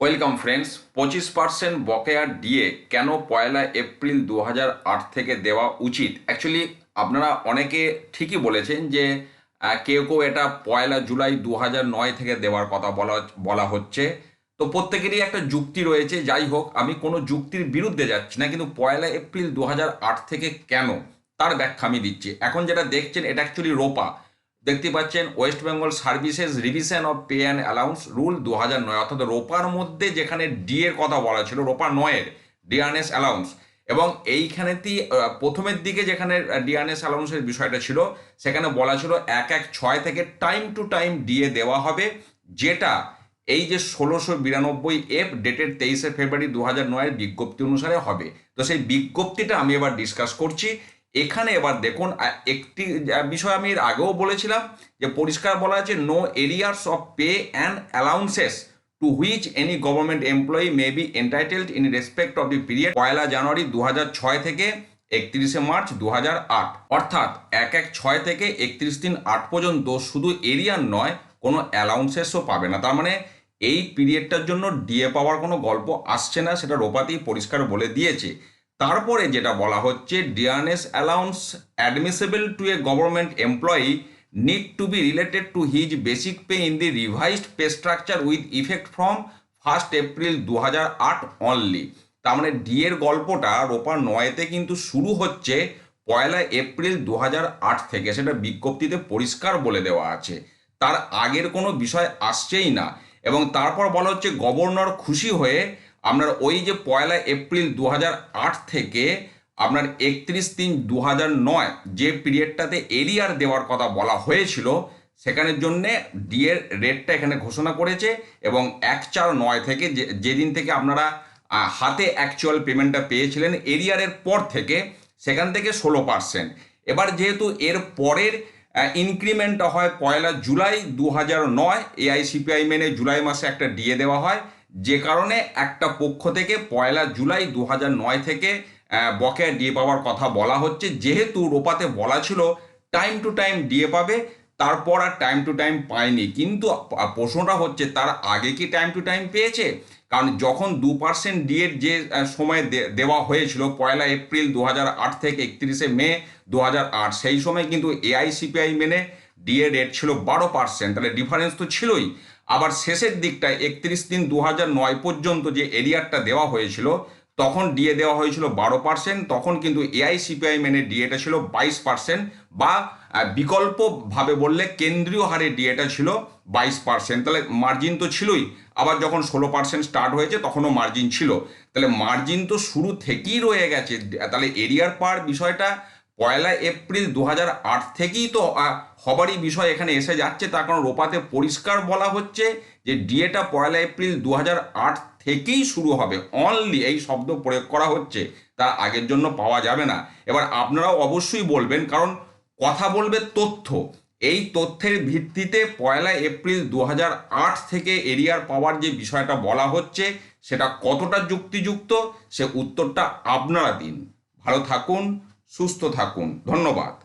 Welcome friends পঁচিশ percent বকেয়া DA কেন পয়লা এপ্রিল দু থেকে দেওয়া উচিত? অ্যাকচুয়ালি আপনারা অনেকে ঠিকই বলেছেন যে কেউ কেউ এটা পয়লা জুলাই দু থেকে দেওয়ার কথা বলা বলা হচ্ছে। তো প্রত্যেকেরই একটা যুক্তি রয়েছে। যাই হোক, আমি কোনো যুক্তির বিরুদ্ধে যাচ্ছি না, কিন্তু পয়লা এপ্রিল দু থেকে কেন? তার ব্যাখ্যা আমি দিচ্ছি। এখন যেটা দেখছেন, এটা অ্যাকচুয়ালি রোপা। দেখতে পাচ্ছেন West Bengal services revision of pay and allowance rule দু হাজার নয়, অর্থাৎ রোপার মধ্যে যেখানে ডি এর কথা বলা ছিল রোপা নয়ের ডিআরএস অ্যালাউন্স এবং এইখানেতেই প্রথমের দিকে যেখানে ডিআরএস অ্যালাউন্সের বিষয়টা ছিল, সেখানে বলা ছিল এক এক ছয় থেকে টাইম টু টাইম ডিএ দেওয়া হবে, যেটা এই যে ষোলোশো বিরানব্বই এফ ডেটের তেইশে ফেব্রুয়ারি দু হাজার নয়ের বিজ্ঞপ্তি অনুসারে হবে। তো সেই বিজ্ঞপ্তিটা আমি এবার ডিসকাস করছি। এখানে এবার দেখুন একটি বিষয় আমি এর আগেও বলেছিলাম যে পরিষ্কার বলা আছে no arrears of pay and allowances to which any government employee may be entitled in respect of the period Poila January দু থেকে একত্রিশে মার্চ দু অর্থাৎ এক এক ছয় থেকে একত্রিশ দিন আট পর্যন্ত শুধু এরিয়ার নয়, কোনো অ্যালাউন্সেসও পাবে না। তার মানে এই পিরিয়ডটার জন্য ডিএ পাওয়ার কোনো গল্প আসছে না, সেটা রোপাতেই পরিষ্কার বলে দিয়েছে। তারপরে যেটা বলা হচ্ছে DRS allowance admissible to a government employee need to be related to his basic pay in the revised pay structure with effect from first April দু হাজার আট অনলি তার মানে ডি এর গল্পটা রোপা নয়তে কিন্তু শুরু হচ্ছে পয়লা এপ্রিল দু থেকে। সেটা বিজ্ঞপ্তিতে পরিষ্কার বলে দেওয়া আছে। তার আগের কোনো বিষয় আসছেই না। এবং তারপর বলা হচ্ছে গভর্নর খুশি হয়ে আপনার ওই যে পয়লা এপ্রিল দু থেকে আপনার একত্রিশ তিন দু নয় যে পিরিয়ডটাতে এরিয়ার দেওয়ার কথা বলা হয়েছিল সেখানের জন্যে ডিএর রেটটা এখানে ঘোষণা করেছে এবং এক চার নয় থেকে যেদিন থেকে আপনারা হাতে অ্যাকচুয়াল পেমেন্টটা পেয়েছিলেন এরিয়ারের পর থেকে সেখান থেকে ষোলো পার্সেন্ট এবার যেহেতু এর পরের ইনক্রিমেন্টটা হয় পয়লা জুলাই দু হাজার নয় এআইসিপিআই মেনে জুলাই মাসে একটা ডিএ দেওয়া হয় যে কারণে একটা পক্ষ থেকে পয়লা জুলাই দু নয় থেকে বকেয়া ডিএ পাওয়ার কথা বলা হচ্ছে। যেহেতু রোপাতে বলা ছিল টাইম টু টাইম ডিএ পাবে, তারপর আর টাইম টু টাইম পায়নি। কিন্তু প্রশ্নটা হচ্ছে, তার আগে কি টাইম টু টাইম পেয়েছে? কারণ যখন দু পার্সেন্ট ডিএর যে সময় দেওয়া হয়েছিল, পয়লা এপ্রিল দু থেকে একত্রিশে মে দু সেই সময় কিন্তু এআইসিপিআই মেনে ডিএ রেট ছিল বারো পার্সেন্ট তাহলে ডিফারেন্স তো ছিলই। আবার শেষের দিকটায় একত্রিশ দিন দু নয় পর্যন্ত যে এরিয়ারটা দেওয়া হয়েছিল, তখন ডিএ দেওয়া হয়েছিল বারো পার্সেন্ট তখন কিন্তু এআইসিপিআই মেনে ডিএটা ছিল বাইশ পার্সেন্ট বা বিকল্পভাবে বললে কেন্দ্রীয় হারে ডিএটা ছিল বাইশ পার্সেন্ট তাহলে মার্জিন তো ছিলই, আবার যখন ষোলো পার্সেন্ট স্টার্ট হয়েছে তখনও মার্জিন ছিল। তাহলে মার্জিন তো শুরু থেকেই রয়ে গেছে। তাহলে এরিয়ার পার বিষয়টা পয়লা এপ্রিল দু থেকেই তো হবারই বিষয় এখানে এসে যাচ্ছে। তার কারণ রোপাতে পরিষ্কার বলা হচ্ছে যে, ডিএটা পয়লা এপ্রিল দু থেকেই শুরু হবে। অনলি এই শব্দ প্রয়োগ করা হচ্ছে। তার আগের জন্য পাওয়া যাবে না। এবার আপনারাও অবশ্যই বলবেন, কারণ কথা বলবে তথ্য। এই তথ্যের ভিত্তিতে পয়লা এপ্রিল দু থেকে এরিয়ার পাওয়ার যে বিষয়টা বলা হচ্ছে, সেটা কতটা যুক্তিযুক্ত, সে উত্তরটা আপনারা দিন। ভালো থাকুন সুস্থ থাকুন। ধন্যবাদ।